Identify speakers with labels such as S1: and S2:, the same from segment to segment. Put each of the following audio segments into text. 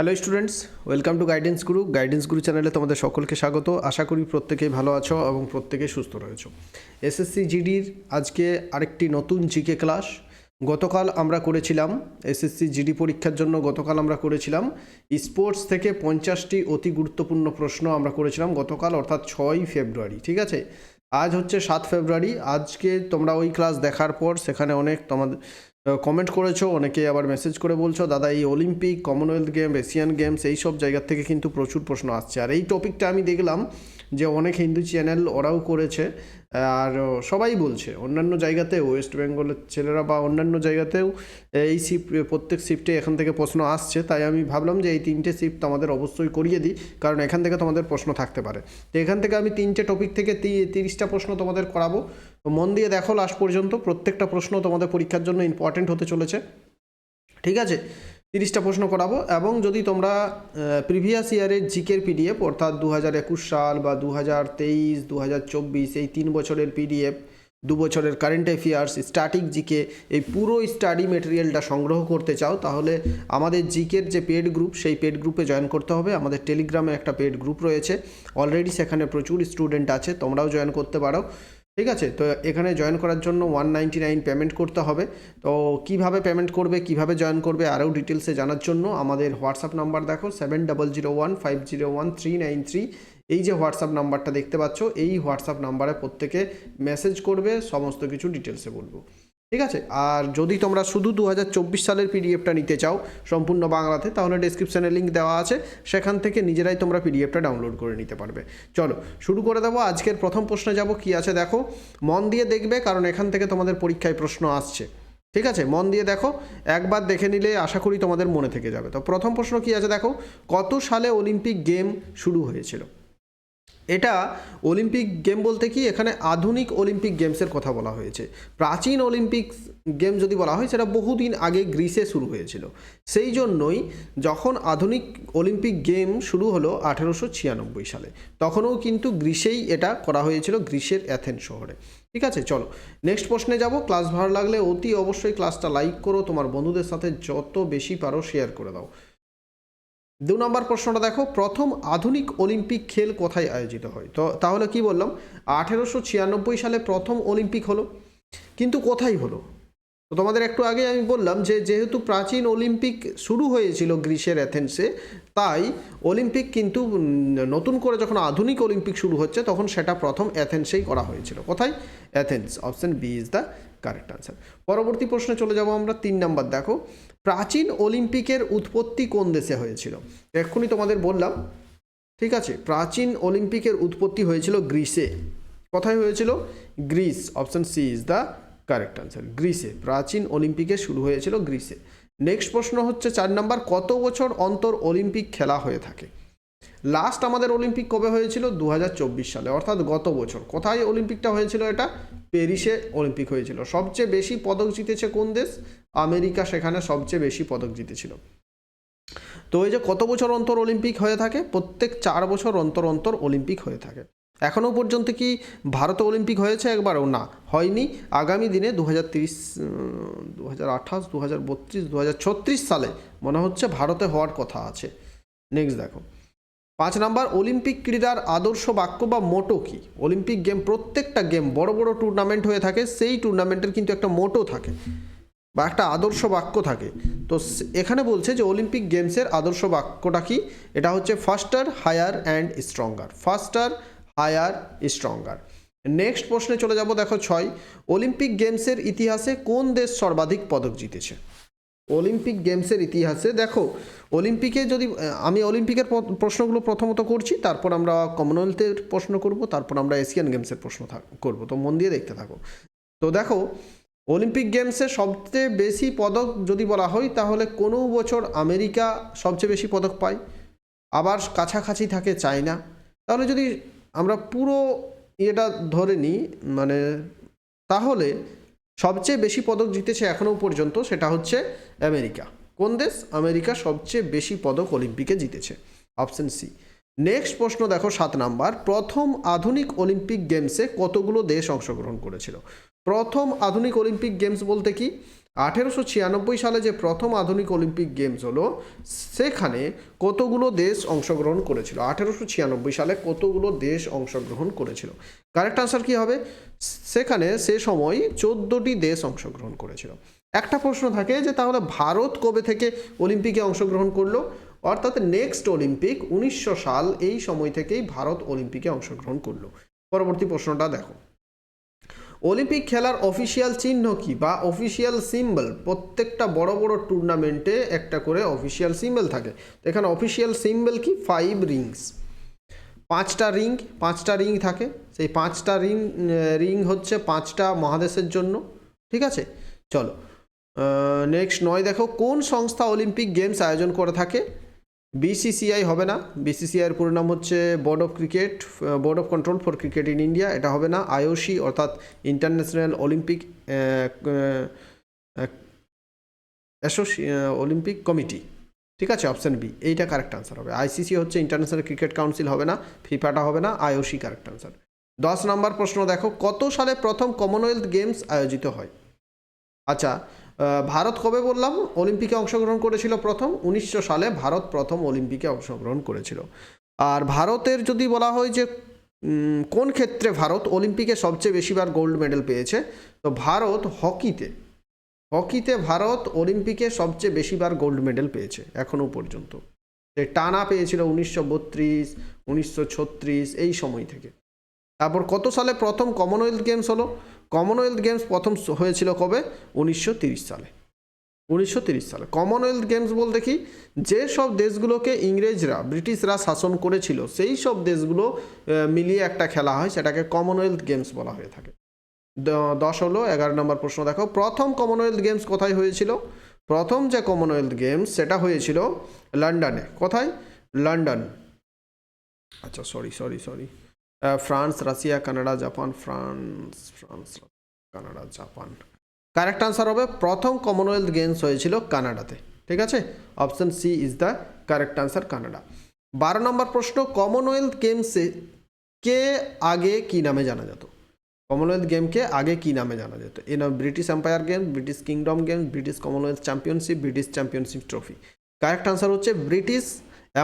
S1: Hello students welcome to guidance guru guidance guru চ্যানেলে তোমাদের সকলকে স্বাগত। আশা করি প্রত্যেকেই ভালো আছো এবং প্রত্যেকেই সুস্থ রয়েছো। এসএসসি জিডির আজকে আরেকটি নতুন জিকে ক্লাস গতকাল আমরা করেছিলাম এসএসসি জিডি পরীক্ষার জন্য। গতকাল আমরা করেছিলাম স্পোর্টস থেকে পঞ্চাশটি অতি গুরুত্বপূর্ণ প্রশ্ন আমরা করেছিলাম গতকাল, অর্থাৎ ছয়ই ফেব্রুয়ারি। ঠিক আছে? আজ হচ্ছে সাত ফেব্রুয়ারি। আজকে তোমরা ওই ক্লাস দেখার পর সেখানে অনেক তোমাদের কমেন্ট করেছ, অনেকে আবার মেসেজ করে বলছো, দাদা, এই Olympic Commonwealth game Asian games এই সব জায়গার থেকে কিন্তু প্রচুর প্রশ্ন আসছে। আর এই টপিকটা আমি দেখলাম যে অনেক হিন্দু চ্যানেল ওরাও করেছে, আর সবাই বলছে, অন্যান্য জায়গাতেও ওয়েস্ট বেঙ্গলের ছেলেরা বা অন্যান্য জায়গাতেও এই শিফট প্রত্যেক শিফটে এখান থেকে প্রশ্ন আসছে। তাই আমি ভাবলাম যে এই তিনটে শিফট আমাদের অবশ্যই করিয়ে দিই, কারণ এখান থেকে তোমাদের প্রশ্ন থাকতে পারে। তো এখান থেকে আমি তিনটে টপিক থেকে তিরিশটা প্রশ্ন তোমাদের করাবো। মন দিয়ে দেখো লাস্ট পর্যন্ত, প্রত্যেকটা প্রশ্ন তোমাদের পরীক্ষার জন্য ইম্পর্টেন্ট হতে চলেছে। ঠিক আছে? তিরিশটা প্রশ্ন করাবো এবং যদি তোমরা প্রিভিয়াস ইয়ারের জিকের পিডিএফ অর্থাৎ দু হাজার একুশ সাল বা দু হাজার তেইশ দু হাজার চব্বিশ, এই তিন বছরের পিডিএফ দু বছরের কারেন্ট অ্যাফেয়ার্স স্ট্যাটিক জিকে, এই পুরো স্টাডি মেটেরিয়ালটা সংগ্রহ করতে চাও, তাহলে আমাদের জিকের যে পেড গ্রুপ সেই পেড গ্রুপে জয়েন করতে হবে। আমাদের টেলিগ্রামে একটা পেড গ্রুপ রয়েছে। অলরেডি সেখানে প্রচুর স্টুডেন্ট আছে, তোমরাও জয়েন করতে পারো। ঠিক আছে? তো এখানে জয়েন করার জন্য ওয়ান নাইনটি নাইন পেমেন্ট করতে হবে। তো কীভাবে পেমেন্ট করবে, কীভাবে জয়েন করবে, আরও ডিটেলসে জানার জন্য আমাদের হোয়াটসঅ্যাপ নাম্বার দেখো seven double zero one five zero one three nine three এই যে হোয়াটসঅ্যাপ নাম্বারটা দেখতে পাচ্ছ, এই হোয়াটসঅ্যাপ নাম্বারে প্রত্যেকে মেসেজ করবে, সমস্ত কিছু ডিটেলসে বলব। ঠিক আছে? আর যদি তোমরা শুধু দু সালের পিডিএফটা নিতে চাও সম্পূর্ণ বাংলাতে, তাহলে ডিসক্রিপশানে লিঙ্ক দেওয়া আছে। সেখান থেকে নিজেরাই তোমরা পিডিএফটা ডাউনলোড করে নিতে পারবে। চলো, শুরু করে দেবো। আজকের প্রথম প্রশ্নে যাব, কি আছে দেখো? মন দিয়ে দেখবে, কারণ এখান থেকে তোমাদের পরীক্ষায় প্রশ্ন আসছে। ঠিক আছে? মন দিয়ে দেখো, একবার দেখে নিলে আশা করি তোমাদের মনে থেকে যাবে। তো প্রথম প্রশ্ন কি আছে দেখো? কত সালে অলিম্পিক গেম শুরু হয়েছিল? এটা অলিম্পিক গেম বলতে কি? এখানে আধুনিক অলিম্পিক গেমসের কথা বলা হয়েছে। প্রাচীন অলিম্পিক গেম যদি বলা হয়, সেটা বহুদিন আগে গ্রিসে শুরু হয়েছিল। সেই জন্যই যখন আধুনিক অলিম্পিক গেম শুরু হলো আঠেরোশো ছিয়ানব্বই সালে, তখনও কিন্তু গ্রিসেই এটা করা হয়েছিল, গ্রিসের অ্যাথেন শহরে। ঠিক আছে, চলো। নেক্সট প্রশ্নে যাব। ক্লাস ভালো লাগলে অতি অবশ্যই ক্লাসটা লাইক করো। তোমার বন্ধুদের সাথে যত বেশি পারো শেয়ার করে দাও। দু নম্বর প্রশ্নটা দেখো, প্রথম আধুনিক অলিম্পিক খেল কোথায় আয়োজিত হয়? তো তাহলে কি বললাম, আঠেরোশো ছিয়ানব্বই সালে প্রথম অলিম্পিক হলো, কিন্তু কোথায় হলো? তো তোমাদের একটু আগে আমি বললাম যে, যেহেতু প্রাচীন অলিম্পিক শুরু হয়েছিল গ্রিসের অ্যাথেন্সে, তাই অলিম্পিক কিন্তু নতুন করে যখন আধুনিক অলিম্পিক শুরু হচ্ছে, তখন সেটা প্রথম অ্যাথেন্সেই করা হয়েছিল। কোথায়? Athens, option B is the correct answer. পরবর্তী প্রশ্নে চলে যাব আমরা, তিন নাম্বার দেখো প্রাচীন অলিম্পিকের উৎপত্তি কোন দেশে হয়েছিল? এক্ষুনি তোমাদের বললাম, ঠিক আছে? প্রাচীন অলিম্পিকের উৎপত্তি হয়েছিল গ্রিসে। কোথায় হয়েছিল? Greece, option C is the correct answer, গ্রিসে। প্রাচীন অলিম্পিকে শুরু হয়েছিল গ্রিসে। নেক্সট প্রশ্ন হচ্ছে চার নাম্বার, কত বছর অন্তর অলিম্পিক খেলা হয়ে থাকে? লাস্ট আমাদের অলিম্পিক কবে হয়েছিল? দু হাজার চব্বিশ সালে, অর্থাৎ গত বছর। কোথায় অলিম্পিকটা হয়েছিল এটা? প্যারিসে অলিম্পিক হয়েছিল। সবচেয়ে বেশি পদক জিতেছে কোন দেশ? আমেরিকা, সেখানে সবচেয়ে বেশি পদক জিতেছিল। তো এই যে কত বছর অন্তর অলিম্পিক হয়ে থাকে? প্রত্যেক চার বছর অন্তর অন্তর অলিম্পিক হয়ে থাকে। এখনও পর্যন্ত কি ভারতে অলিম্পিক হয়েছে একবারও? না, হয়নি। আগামী দিনে দু হাজার তিরিশ দু হাজার আঠাশ দু হাজার বত্রিশ দু হাজার ছত্রিশ সালে মনে হচ্ছে ভারতে হওয়ার কথা আছে। নেক্সট দেখো। পাঁচ নাম্বার, অলিম্পিক ক্রীড়ার আদর্শ বাক্য বা মোটো কি? অলিম্পিক গেম প্রত্যেকটা গেম বড় বড় টুর্নামেন্ট হয়ে থাকে, সেই টুর্নামেন্টের কিন্তু একটা মোটো থাকে বা একটা আদর্শ বাক্য থাকে। তো এখানে বলছে যে অলিম্পিক গেমসের আদর্শ বাক্যটা কি? এটা হচ্ছে faster higher and stronger faster higher stronger next প্রশ্নে চলে যাব, দেখো ছয়। অলিম্পিক গেমসের ইতিহাসে কোন দেশ সর্বাধিক পদক জিতেছে? অলিম্পিক গেমসের ইতিহাসে দেখো অলিম্পিকে যদি আমি অলিম্পিকের প্রশ্নগুলো প্রথমত করছি, তারপর আমরা কমনওয়েলথের প্রশ্ন করব, তারপর আমরা এশিয়ান গেমসের প্রশ্ন করব। তো মন দিয়ে দেখতে থাকো। তো দেখো অলিম্পিক গেমসে সবচেয়ে বেশি পদক যদি বলা হয়, তাহলে কোনো বছর আমেরিকা সবচেয়ে বেশি পদক পায়। আবার কাছাকাছি থাকে চায়না। তাহলে যদি আমরা পুরো ইয়েটা ধরে নিই মানে তাহলে সবচেয়ে বেশি পদক জিতেছে এখনও পর্যন্ত সেটা হচ্ছে আমেরিকা। কোন দেশ আমেরিকা সবচেয়ে বেশি পদক অলিম্পিকে জিতেছে? Option C. নেক্সট প্রশ্ন দেখো সাত নাম্বার। প্রথম আধুনিক অলিম্পিক গেমসে কতগুলো দেশ অংশগ্রহণ করেছিল? প্রথম আধুনিক অলিম্পিক গেমস বলতে কি? আঠেরোশো ছিয়ানব্বই সালে যে প্রথম আধুনিক অলিম্পিক গেমস হলো, সেখানে কতগুলো দেশ অংশগ্রহণ করেছিল? আঠেরোশো ছিয়ানব্বই সালে কতগুলো দেশ অংশগ্রহণ করেছিল? কারেক্ট আনসার কী হবে? সেখানে সে সময় চোদ্দোটি দেশ অংশগ্রহণ করেছিল। একটা প্রশ্ন থাকে যে, তাহলে ভারত কবে থেকে অলিম্পিকে অংশগ্রহণ করল? অর্থাৎ নেক্সট অলিম্পিক উনিশশো সাল এই সময় থেকেই ভারত অলিম্পিকে অংশগ্রহণ করল। পরবর্তী প্রশ্নটা দেখো। অলিম্পিক খেলার অফিসিয়াল চিহ্ন কি বা অফিসিয়াল সিম্বল? প্রত্যেকটা বড় বড় টুর্নামেন্টে একটা করে অফিসিয়াল সিম্বল থাকে। তো এখানে অফিসিয়াল সিম্বল কি? ফাইভ রিংস পাঁচটা রিং পাঁচটা রিং থাকে। সেই পাঁচটা রিং রিং হচ্ছে পাঁচটা মহাদেশের জন্য। ঠিক আছে? চলো। নেক্সট নয় দেখো, কোন সংস্থা অলিম্পিক গেমস আয়োজন করে থাকে? বিসিসিআই হবে না। বিসিসিআইয়ের পুরো নাম হচ্ছে board of cricket board of control for cricket in India এটা হবে না, আইওসি, অর্থাৎ international Olympic associ Olympic committee ঠিক আছে অপশান বি এইটা কারেক্ট আনসার হবে। আইসিসি হচ্ছে ইন্টারন্যাশনাল ক্রিকেট কাউন্সিল হবে না ফিফাটা হবে না, আইওসি কারেক্ট আনসার দশ নম্বর প্রশ্ন দেখো, কত সালে প্রথম কমনওয়েলথ গেমস আয়োজিত হয়? আচ্ছা ভারত কবে বললাম? অলিম্পিকে অংশগ্রহণ করেছিল প্রথম উনিশশো সালে, ভারত প্রথম অলিম্পিকে অংশগ্রহণ করেছিল। আর ভারতের যদি বলা হয় যে কোন ক্ষেত্রে ভারত অলিম্পিকে সবচেয়ে বেশিবার গোল্ড মেডেল পেয়েছে? তো ভারত হকিতে হকিতে ভারত অলিম্পিকে সবচেয়ে বেশিবার গোল্ড মেডেল পেয়েছে এখনও পর্যন্ত। সে টানা পেয়েছিল উনিশশো বত্রিশ, উনিশশো ছত্রিশ, এই সময় থেকে। তারপর কত সালে প্রথম কমনওয়েলথ গেমস হলো? কমনওয়েলথ গেমস প্রথম হয়েছিল কবে? উনিশশো সালে। উনিশশো সালে। কমনওয়েলথ গেমস বলতে কি? যে সব দেশগুলোকে ইংরেজরা, ব্রিটিশরা শাসন করেছিল, সেই সব দেশগুলো মিলিয়ে একটা খেলা হয়, সেটাকে কমনওয়েলথ গেমস বলা হয়ে থাকে। দশ হলো, এগারো নম্বর প্রশ্ন দেখো। প্রথম কমনওয়েলথ গেমস কোথায় হয়েছিল? প্রথম যে কমনওয়েলথ গেমস সেটা হয়েছিল লন্ডনে। কোথায়? লন্ডন। আচ্ছা sorry sorry sorry France, Russia, Canada, Japan, France France, Canada, Japan. Correct answer হবে, প্রথম কমনওয়েলথ গেমস হয়েছিল কানাডাতে। ঠিক আছে? Option C is the correct answer Canada. বারো নম্বর প্রশ্ন কমনওয়েলথ গেমসে কে আগে কি নামে জানা যেত? কমনওয়েলথ গেমকে আগে কি নামে জানা যেত? এ নাম British empire game British kingdom game British Commonwealth championship British championship trophy correct answer হচ্ছে British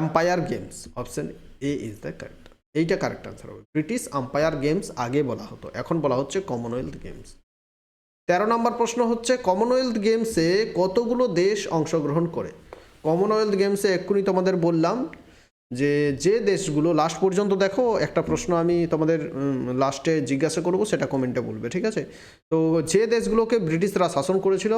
S1: empire games option A is the correct এইটা কারেক্ট আনসার হবে। ব্রিটিশ আম্পায়ার গেমস আগে বলা হতো, এখন বলা হচ্ছে কমনওয়েলথ গেমস তেরো নম্বর প্রশ্ন হচ্ছে কমনওয়েলথ গেমসে কতগুলো দেশ অংশগ্রহণ করে? কমনওয়েলথ গেমসে এক্ষুনি তোমাদের বললাম যে যে দেশগুলো লাস্ট পর্যন্ত দেখো, একটা প্রশ্ন আমি তোমাদের লাস্টে জিজ্ঞাসা করব, সেটা কমেন্টে বলবে, ঠিক আছে? তো যে দেশগুলোকে ব্রিটিশরা শাসন করেছিল,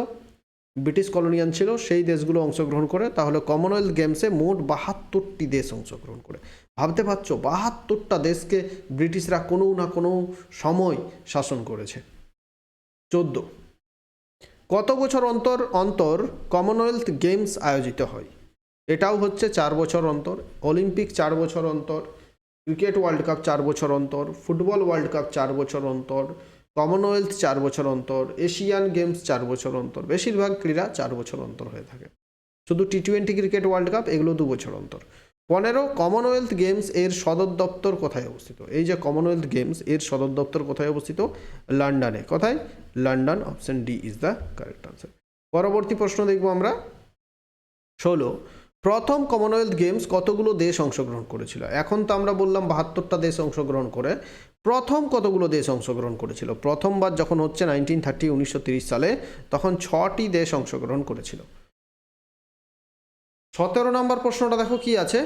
S1: ব্রিটিশ কলোনিয়ান ছিল, সেই দেশগুলো অংশগ্রহণ করে, তাহলে কমনওয়েলথ গেমসে মোট বাহাত্তরটি দেশ অংশগ্রহণ করে। ভাবতে পারছ? বাহাত্তরটা দেশকে ব্রিটিশরা কোনো না কোনো সময় শাসন করেছে। চোদ্দ। কত বছর অন্তর অন্তর কমনওয়েলথ গেমস আয়োজিত হয়? এটাও হচ্ছে চার বছর অন্তর। অলিম্পিক চার বছর অন্তর। ক্রিকেট ওয়ার্ল্ড কাপ চার বছর অন্তর। ফুটবল ওয়ার্ল্ড কাপ চার বছর অন্তর। কমনওয়েলথ চার বছর অন্তর। এশিয়ান গেমস চার বছর অন্তর। বেশিরভাগ ক্রীড়া চার বছর অন্তর হয়ে থাকে। শুধু T twenty cricket world cup এগুলো দু বছর অন্তর। পনেরো কমনওয়েলথ গেমস এর সদর দপ্তর কোথায় অবস্থিত? এই যে কমনওয়েলথ গেমস এর সদর দপ্তর কোথায় অবস্থিত? লন্ডনে। কোথায়? London option D is the correct answer পরবর্তী প্রশ্ন দেখব আমরা। ষোলো, প্রথম কমনওয়েলথ গেমস কতগুলো দেশ অংশগ্রহণ করেছিল? এখন তো আমরা বললাম বাহাত্তরটা দেশ অংশগ্রহণ করে। প্রথম কতগুলো দেশ অংশগ্রহণ করেছিল? প্রথমবার যখন হচ্ছে নাইনটিন থার্টি উনিশশো সালে, তখন ছটি দেশ অংশগ্রহণ করেছিল। সতেরো নম্বর প্রশ্নটা দেখো কি আছে?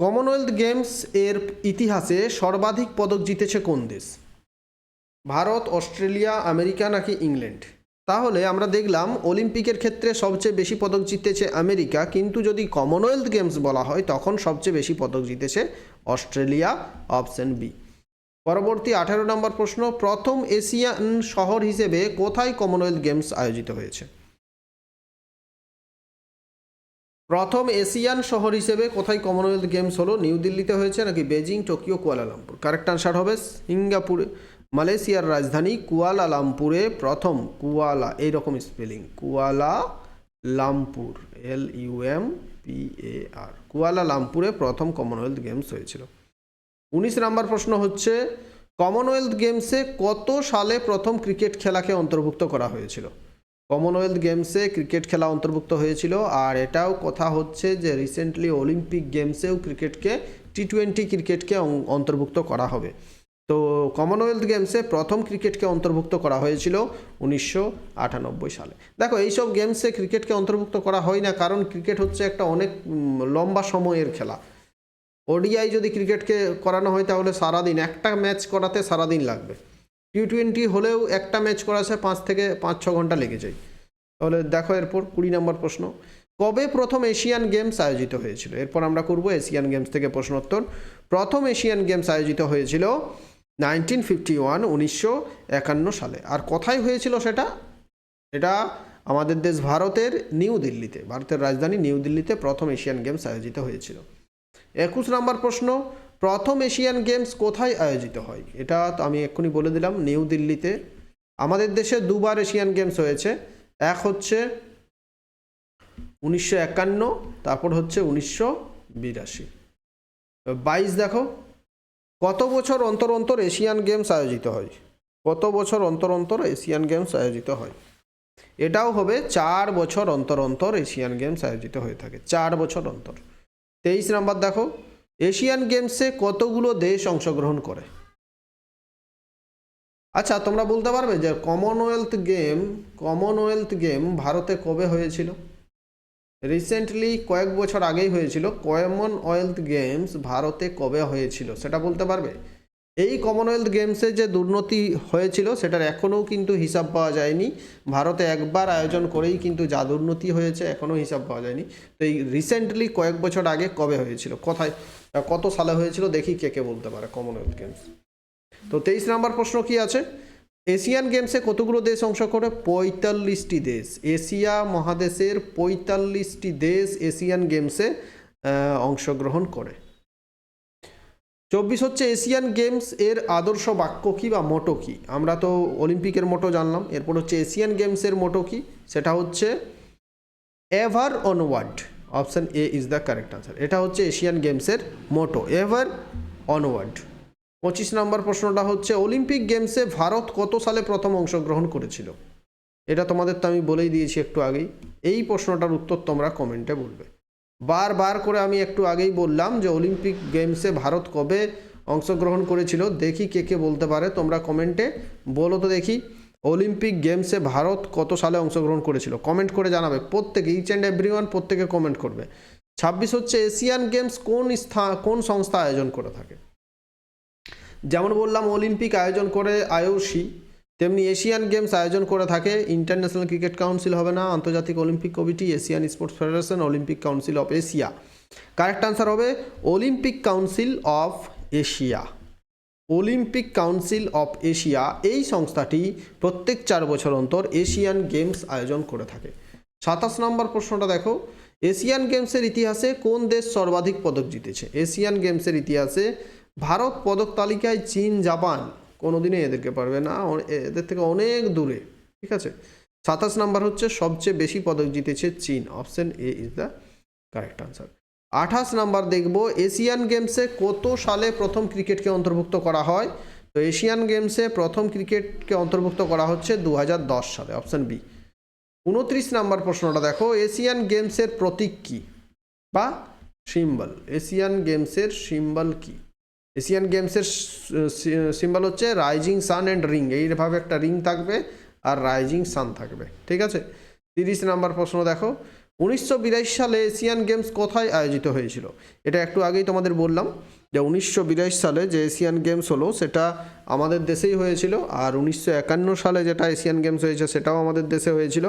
S1: কমনওয়েলথ গেমস এর ইতিহাসে সর্বাধিক পদক জিতেছে কোন দেশ? ভারত, অস্ট্রেলিয়া, আমেরিকা নাকি ইংল্যান্ড? তাহলে আমরা দেখলাম অলিম্পিকের ক্ষেত্রে সবচেয়ে বেশি পদক জিতেছে আমেরিকা, কিন্তু যদি কমনওয়েলথ গেমস বলা হয়, তখন সবচেয়ে বেশি পদক জিতেছে অস্ট্রেলিয়া, অপশন বি। পরবর্তী আঠারো নম্বর প্রশ্ন, প্রথম এশিয়ান শহর হিসেবে কোথায় কমনওয়েলথ গেমস আয়োজিত হয়েছে? প্রথম এশিয়ান শহর হিসেবে কোথায় কমনওয়েলথ গেমস হলো? নিউ দিল্লিতে হয়েছে নাকি Beijing Tokyo, Kuala Lumpur? Correct answer হবে সিঙ্গাপুরে। মালয়েশিয়ার রাজধানী কুয়ালালামপুরে প্রথম কুয়ালা, এইরকম spelling Kuala Lumpur L UM P A R কুয়ালালামপুরে প্রথম কমনওয়েলথ গেমস হয়েছিল। উনিশ নাম্বার প্রশ্ন হচ্ছে কমনওয়েলথ গেমসে কত সালে প্রথম ক্রিকেট খেলাকে অন্তর্ভুক্ত করা হয়েছিল? কমনওয়েলথ গেমসে ক্রিকেট খেলা অন্তর্ভুক্ত হয়েছিল। আর এটাও কথা হচ্ছে যে রিসেন্টলি অলিম্পিক গেমসেও ক্রিকেটকে টি টোয়েন্টি ক্রিকেটকে অন্তর্ভুক্ত করা হবে। তো কমনওয়েলথ গেমসে প্রথম ক্রিকেটকে অন্তর্ভুক্ত করা হয়েছিল উনিশশো আটানব্বই সালে। দেখো, এইসব গেমসে ক্রিকেটকে অন্তর্ভুক্ত করা হয় না, কারণ ক্রিকেট হচ্ছে একটা অনেক লম্বা সময়ের খেলা। ওডিআই যদি ক্রিকেটকে করানো হয় তাহলে সারাদিন, একটা ম্যাচ করাতে সারাদিন লাগবে। টি টোয়েন্টি হলেও একটা ম্যাচ করাছে পাঁচ থেকে পাঁচ, ছ ঘণ্টা লেগে যায়। তাহলে দেখো এরপর কুড়ি নম্বর প্রশ্ন। কবে প্রথম এশিয়ান গেমস আয়োজিত হয়েছিল? এরপর আমরা করব এশিয়ান গেমস থেকে প্রশ্নোত্তর। প্রথম এশিয়ান গেমস আয়োজিত হয়েছিল নাইনটিন ফিফটি ওয়ান উনিশশো একান্ন সালে। আর কোথায় হয়েছিল সেটা? এটা আমাদের দেশ ভারতের নিউ দিল্লিতে। ভারতের রাজধানী নিউ দিল্লিতে প্রথম এশিয়ান গেমস আয়োজিত হয়েছিল। একুশ নম্বর প্রশ্ন প্রথম এশিয়ান গেমস কোথায় আয়োজিত হয়? এটা তো আমি এক্ষুনি বলে দিলাম, নিউ দিল্লিতে। আমাদের দেশে দুবার এশিয়ান গেমস হয়েছে। এক হচ্ছে উনিশশো একান্ন, তারপর হচ্ছে উনিশশো বিরাশি। বাইশ দেখো, কত বছর অন্তর অন্তর এশিয়ান গেমস আয়োজিত হয়? কত বছর অন্তর অন্তর এশিয়ান গেমস আয়োজিত হয়? এটাও হবে চার বছর অন্তর অন্তর এশিয়ান গেমস আয়োজিত হয়ে থাকে, চার বছর অন্তর। তেইশ নাম্বার দেখো এশিয়ান গেমসে কতগুলো দেশ অংশগ্রহণ করে? আচ্ছা তোমরা বলতে পারবে যে কমনওয়েলথ গেম কমনওয়েলথ গেম ভারতে কবে হয়েছিল? রিসেন্টলি কয়েক বছর আগেই হয়েছিল। কমনওয়েলথ গেমস ভারতে কবে হয়েছিল? সেটা বলতে পারবে? এই কমনওয়েলথ গেমসে যে দুর্নীতি হয়েছিল, সেটার এখনও কিন্তু হিসাব পাওয়া যায়নি। ভারতে একবার আয়োজন করেই কিন্তু যা দুর্নীতি হয়েছে, এখনও হিসাব পাওয়া যায়নি। তো এই রিসেন্টলি কয়েক বছর আগে কবে হয়েছিল? কোথায়, কত সালে হয়েছিল? দেখি কে কে বলতে পারে কমনওয়েলথ গেমস তো তেইশ নাম্বার প্রশ্ন কি আছে? এশিয়ান গেমসে কতগুলো দেশ অংশ করে পঁয়তাল্লিশটি দেশ। এশিয়া মহাদেশের পঁয়তাল্লিশটি দেশ এশিয়ান গেমসে অংশগ্রহণ করে। চব্বিশ হচ্ছে এশিয়ান গেমস এর আদর্শ বাক্য কী বা মোটো কী? আমরা তো অলিম্পিকের মোটো জানলাম। এরপর হচ্ছে এশিয়ান গেমসের মোটো কী? সেটা হচ্ছে ever onward. Option A is the correct answer. এটা হচ্ছে এশিয়ান গেমসের মোটো। Ever onward. পঁচিশ নম্বর প্রশ্নটা হচ্ছে, অলিম্পিক গেমসে ভারত কত সালে প্রথম অংশগ্রহণ করেছিল? এটা তোমাদের তো আমি বলেই দিয়েছি একটু আগেই। এই প্রশ্নটার উত্তর তোমরা কমেন্টে বলবে। বারবার করে আমি একটু আগেই বললাম যে অলিম্পিক গেমসে ভারত কবে অংশগ্রহণ করেছিল। দেখি কে কে বলতে পারে, তোমরা কমেন্টে বলো তো দেখি। অলিম্পিক গেমসে ভারত কত সালে অংশগ্রহণ করেছিল? কমেন্ট করে জানাবে প্রত্যেকে ইচ অ্যান্ড এভরি ওয়ান প্রত্যেকে কমেন্ট করবে। ছাব্বিশ হচ্ছে এশিয়ান গেমস কোন স্থা কোন সংস্থা আয়োজন করে থাকে? যেমন বললাম, অলিম্পিক আয়োজন করে আইওসি তেমনি এশিয়ান গেমস আয়োজন করে থাকে। ইন্টারন্যাশনাল ক্রিকেট কাউন্সিল হবে না, আন্তর্জাতিক Olympic committee, Asian sports federation, Olympic council of Asia. Correct answer হবে Olympic council of Asia. Olympic council of Asia এই সংস্থাটি প্রত্যেক চার বছর অন্তর এশিয়ান গেমস আয়োজন করে থাকে। সাতাশ নম্বর প্রশ্নটা দেখো। এশিয়ান গেমসের ইতিহাসে কোন দেশ সর্বাধিক পদক জিতেছে? এশিয়ান গেমসের ইতিহাসে ভারত পদক তালিকায় চীন, জাপান কোনোদিনই এদেরকে পারবে না এদের থেকে অনেক দূরে, ঠিক আছে? সাতাশ নাম্বার হচ্ছে সবচেয়ে বেশি পদক জিতেছে চীন, option A is the correct answer আঠাশ নাম্বার দেখব, এশিয়ান গেমসে কত সালে প্রথম ক্রিকেটকে অন্তর্ভুক্ত করা হয়? তো এশিয়ান গেমসে প্রথম ক্রিকেটকে অন্তর্ভুক্ত করা হচ্ছে দু হাজার দশ সালে, অপশন বি। উনত্রিশ নাম্বার প্রশ্নটা দেখো, এশিয়ান গেমসের প্রতীক কী? বা, সিম্বল, এশিয়ান গেমসের সিম্বল কী? এশিয়ান গেমসের সিম্বল হচ্ছে রাইজিং সান অ্যান্ড রিং এইভাবে একটা রিং থাকবে আর রাইজিং সান থাকবে, ঠিক আছে? তিরিশ নাম্বার প্রশ্ন দেখো। উনিশশো বিরাশি সালে এশিয়ান গেমস কোথায় আয়োজিত হয়েছিল? এটা একটু আগেই তোমাদের বললাম যে উনিশশো বিরাশি সালে যে এশিয়ান গেমস হলো, সেটা আমাদের দেশেই হয়েছিল। আর উনিশশো একান্ন সালে যেটা এশিয়ান গেমস হয়েছে, সেটাও আমাদের দেশে হয়েছিল।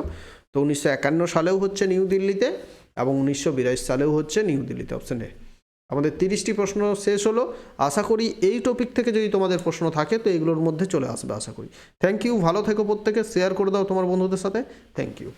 S1: তো উনিশশো একান্ন সালেও হচ্ছে নিউ দিল্লিতে এবং উনিশশো বিরাশি সালেও হচ্ছে নিউ দিল্লিতে অপশন এ আমাদের তিরিশটি প্রশ্ন শেষ হলো। আশা করি এই টপিক থেকে যদি তোমাদের প্রশ্ন থাকে, তো এগুলোর মধ্যে চলে আসবে, আশা করি। থ্যাংক ইউ ভালো থেকো প্রত্যেকে শেয়ার করে দাও তোমার বন্ধুদের সাথে। Thank you